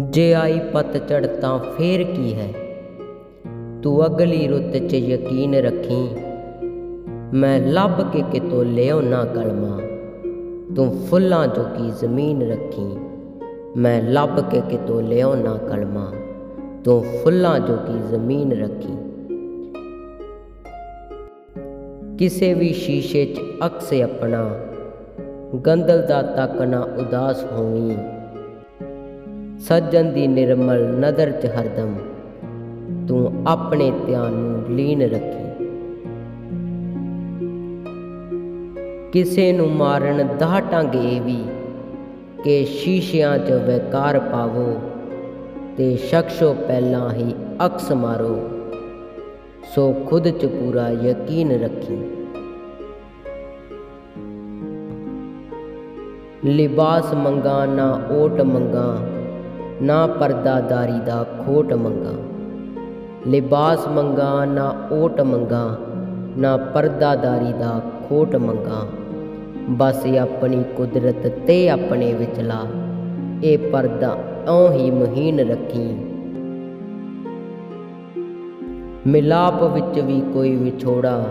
ਜੇ ਆਈ ਪਤਝੜ ਤਾਂ ਫੇਰ ਕੀ ਹੈ? ਤੂੰ ਅਗਲੀ ਰੁੱਤ 'ਚ ਯਕੀਨ ਰੱਖੀ। ਮੈਂ ਲੱਭ ਕੇ ਕਿਤੋਂ ਲਿਆਉਣਾ ਕਲਮਾ। ਤੂੰ ਫੁੱਲਾਂ ਜੋਗੀ ਜ਼ਮੀਨ ਰੱਖੀ। ਮੈਂ ਲੱਭ ਕੇ ਕਿਤੋਂ ਲਿਆਉਣਾ ਕਲਮਾ। ਤੂੰ ਫੁੱਲਾਂ ਜੋਗੀ ਜ਼ਮੀਨ ਰੱਖੀ। ਕਿਸੇ ਵੀ ਸ਼ੀਸ਼ੇ 'ਚ ਅਕਸ ਆਪਣਾ। ਗੰਦਲ ਦਾ ਤੱਕ ਨਾ ਉਦਾਸ ਹੋਵੀਂ। ਸੱਜਣ ਦੀ ਨਿਰਮਲ ਨਦਰ 'ਚ ਹਰਦਮ, ਤੂੰ ਆਪਣੇ ਧਿਆਨ ਨੂੰ ਲੀਨ ਰੱਖੀ। ਕਿਸੇ ਨੂੰ ਮਾਰਨ ਦਾ ਢੰਗ ਇਹ ਵੀ ਕਿ ਸ਼ੀਸ਼ਿਆਂ 'ਚ ਵੈਕਾਰ ਪਾਵੋ ਤੇ ਸ਼ਖਸੋ ਪਹਿਲਾਂ ਹੀ ਅਕਸ ਮਾਰੋ, ਸੋ ਖੁਦ 'ਚ ਪੂਰਾ ਯਕੀਨ ਰੱਖੀ। ਲਿਬਾਸ ਮੰਗਾ ਨਾ ਓਟ ਮੰਗਾ ਨਾ ਪਰਦਾਦਾਰੀ ਦਾ ਖੋਟ ਮੰਗਾ। ਲਿਬਾਸ ਮੰਗਾ, ਨਾ ਓਟ ਮੰਗਾ, ਨਾ ਪਰਦਾਦਾਰੀ ਦਾ ਖੋਟ ਮੰਗਾ। ਬਸ ਆਪਣੀ ਕੁਦਰਤ ਤੇ ਆਪਣੇ ਵਿਚਲਾ, ਇਹ ਪਰਦਾ ਔ ਹੀ ਮਹੀਨ ਰੱਖੀ। ਮਿਲਾਪ ਵਿੱਚ ਵੀ ਕੋਈ ਵਿਛੋੜਾ,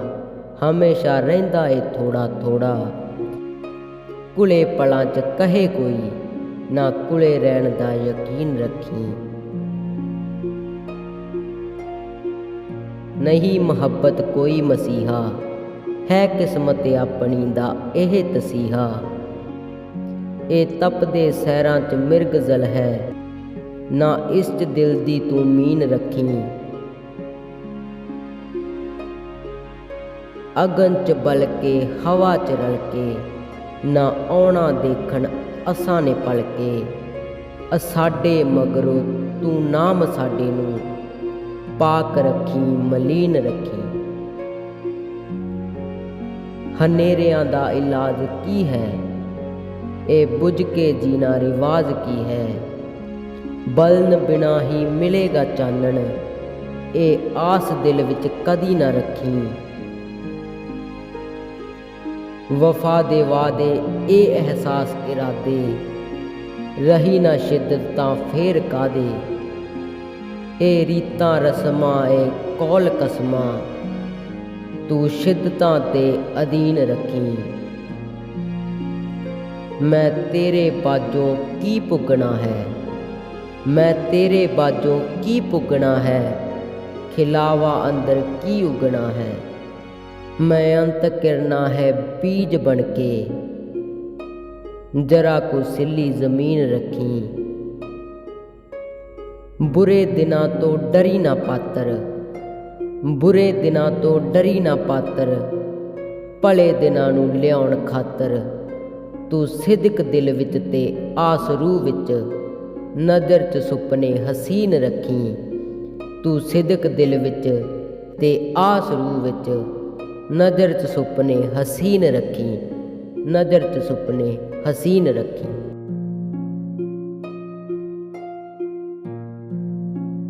ਹਮੇਸ਼ਾ ਰਹਿੰਦਾ ਏ ਥੋੜਾ ਥੋੜਾ ਕੁਲੇ ਪਲਾਂ 'ਚ ਕਹੇ ਕੋਈ ਨਾ ਕੁਲੇ ਰਹਿਣ ਦਾ ਯਕੀਨ ਰੱਖੀ। ਨਹੀਂ ਮੁਹੱਬਤ ਕੋਈ ਮਸੀਹਾ, ਹੈ ਕਿਸਮਤ ਆਪਣੀ ਦਾ ਇਹ ਤਸੀਹਾ। ਇਹ ਤਪਦੇ ਸਹਿਰਾਂ 'ਚ ਮਿਰਗ ਜ਼ਲ ਹੈ, ਨਾ ਇਸ 'ਚ ਦਿਲ ਦੀ ਤੂੰ ਮੀਨ ਰੱਖੀ। ਅਗਨ 'ਚ ਬਲ ਕੇ ਹਵਾ 'ਚ ਰਲ ਕੇ ਨਾ ਆਉਣਾ ਦੇਖਣ ਅਸਾਂ ਨੇ ਪਲਕੇ ਅਸਾਡੇ ਮਗਰੋਂ ਤੂੰ ਨਾਮ ਸਾਡੇ ਨੂੰ ਪਾਕ ਰੱਖੀ, ਮਲੀਨ ਰੱਖੀ। ਹਨੇਰਿਆਂ ਦਾ ਇਲਾਜ ਕੀ ਹੈ? ਇਹ ਬੁਝ ਕੇ ਜੀਣਾ ਰਿਵਾਜ ਕੀ ਹੈ? ਬਲਨ ਬਿਨਾ ਹੀ ਮਿਲੇਗਾ ਚਾਨਣ, ਇਹ ਆਸ ਦਿਲ ਵਿੱਚ ਕਦੀ ਨਾ ਰੱਖੀ। ਵਫਾ ਦੇ ਵਾਦੇ ਇਹ ਅਹਿਸਾਸ ਇਰਾਦੇ। ਰਹੀ ਨਾ ਸ਼ਿੱਦਤ ਤਾਂ ਫੇਰ ਕਾਦੇ ਇਹ ਰੀਤਾਂ ਰਸਮਾਂ ਏ ਕੌਲ ਕਸਮਾਂ। ਤੂੰ ਸ਼ਿੱਦਤਾਂ ਤੇ ਅਧੀਨ ਰੱਖੀ। ਮੈਂ ਤੇਰੇ ਬਾਝੋਂ ਕੀ ਪੁੱਗਣਾ ਹੈ? ਮੈਂ ਤੇਰੇ ਬਾਝੋਂ ਕੀ ਪੁੱਗਣਾ ਹੈ? ਖਿਲਾਵਾ ਅੰਦਰ ਕੀ ਉਗਣਾ ਹੈ? ਮੈਂ ਅੰਤ ਕਿਰਨਾ ਹੈ ਬੀਜ ਬਣ ਕੇ। ਜਰਾ ਕੋ ਸਿੱਲੀ ਜ਼ਮੀਨ ਰੱਖੀ। ਬੁਰੇ ਦਿਨਾਂ ਤੋਂ ਡਰੀ ਨਾ ਪਾਤਰ। ਬੁਰੇ ਦਿਨਾਂ ਤੋਂ ਡਰੀ ਨਾ ਪਾਤਰ। ਭਲੇ ਦਿਨਾਂ ਨੂੰ ਲਿਆਉਣ ਖਾਤਰ। ਤੂੰ ਸਿਦਕ ਦਿਲ ਵਿੱਚ ਤੇ ਆਸ ਰੂਹ ਵਿੱਚ। ਨਜ਼ਰ 'ਚ ਸੁਪਨੇ ਹਸੀਨ ਰੱਖੀ। ਤੂੰ ਸਿਦਕ ਦਿਲ ਵਿੱਚ ਤੇ ਆਸ ਰੂਹ ਵਿੱਚ। ਨਜ਼ਰ 'ਚ ਸੁਪਨੇ ਹਸੀਨ ਰੱਖੀ ਨਜ਼ਰ 'ਚ ਸੁਪਨੇ ਹਸੀਨ ਰੱਖੀ।